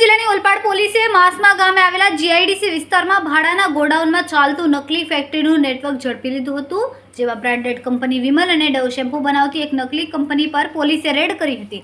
જિલ્લાની ઓલપાડ પોલીસે માસમા ગામે આવેલા જીઆઈડીસી વિસ્તારમાં ભાડાના ગોડાઉનમાં ચાલતું નકલી ફેક્ટરીનું નેટવર્ક ઝડપી લીધું હતું, જેમાં બ્રાન્ડેડ કંપની વિમલ અને ડવ શેમ્પૂ બનાવતી એક નકલી કંપની પર પોલીસે રેડ કરી હતી.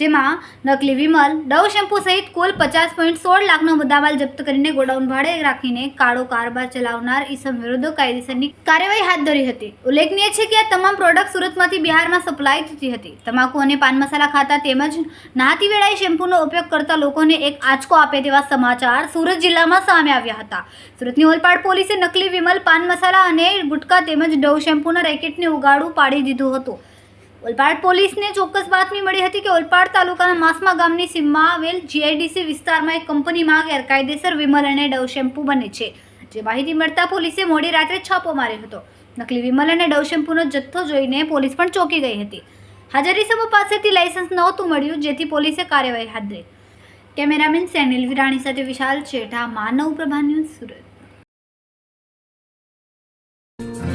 જેમાં નકલી વિમલ, ડવ શેમ્પૂ સહિત કુલ પચાસ પોઈન્ટ સોળ લાખનો મુદ્દામાલ જપ્ત કરીને ગોડાઉન ભાડે રાખીને કાળો કારબાર ચલાવનાર ઈસમ વિરુદ્ધ કાયદેસરની કાર્યવાહી હાથ ધરી હતી. ઉલ્લેખનીય છે કે આ તમામ પ્રોડક્ટ સુરતમાંથી બિહારમાં સપ્લાય થતી હતી. તમાકુ અને પાન મસાલા ખાતા તેમજ નાહતી વેળાએ શેમ્પૂનો ઉપયોગ કરતા લોકોને એક આંચકો આપે તેવા સમાચાર સુરત જિલ્લામાં સામે આવ્યા હતા. સુરતની ઓલપાડ પોલીસે નકલી વિમલ, પાન મસાલા અને ગુટકા તેમજ ડવ શેમ્પૂના રેકેટને ઉગાડું પાડી દીધું હતું. ઓલપાડ પોલીસને ચોક્કસ બાતમી મળી હતી કે ઓલપાડ તાલુકાના માસમા ગામની સીમમાં આવેલ જીઆઈડીસી વિસ્તારમાં એક કંપનીમાં ગેરકાયદેસર વિમલ અને ડવ શેમ્પૂ બને છે. જે માહિતી મળતા પોલીસે મોડી રાત્રે છાપો માર્યો હતો. નકલી વિમલ અને ડવ શેમ્પૂનો જથ્થો જોઈને પોલીસ પણ ચોંકી ગઈ હતી. હાજર સમૂહ પાસેથી લાયસન્સ નહોતું મળ્યું, જેથી પોલીસે કાર્યવાહી હાથ ધરી. કેમેરામેન સેનિલ વિરાણી સાથે વિશાલ છેઠા માનવ પ્રભા ન્યૂઝ સુરત.